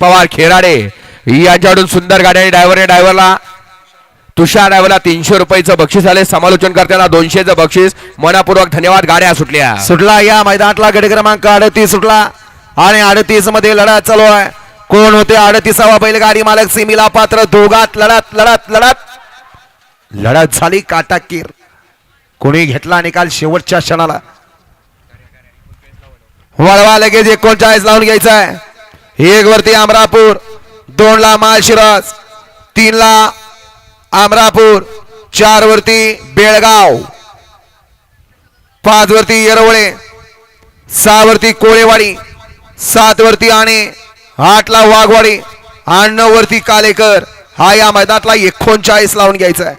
पवार खेराडे. यांच्याकडून सुंदर गाड्याने ड्रायव्हरने ड्रायव्हरला तुषार ड्रायव्हरला तीनशे रुपयाचं बक्षीस आले समालोचन करताना दोनशेचं बक्षीस. मनापूर्वक धन्यवाद. गाड्या सुटल्या. सुटला. या मैदानातला गडी क्रमांक अडतीस सुटला. आणि अडतीसमध्ये लढत चालू आहे. कोण होते? अडतीसावा बैलगाडी मालक सिमीला पात्र. दोघात लढत लढत लढत. लढत झाली काटाकीर. कोणी घेतला निकाल शेवटच्या क्षणाला? वळवा लगेच एकोणचाळीस लावून घ्यायचा आहे. एक वरती अमरापूर दोन ला माळशिरस तीन ला अमरापूर चार वरती बेळगाव पाच वरती येरवळे सहा वरती कोळेवाडी सात वरती आणि आठ ला वाघवाडी आणि वरती कालेकर. हा या मैदानातला एकोणचाळीस लावून घ्यायचा आहे.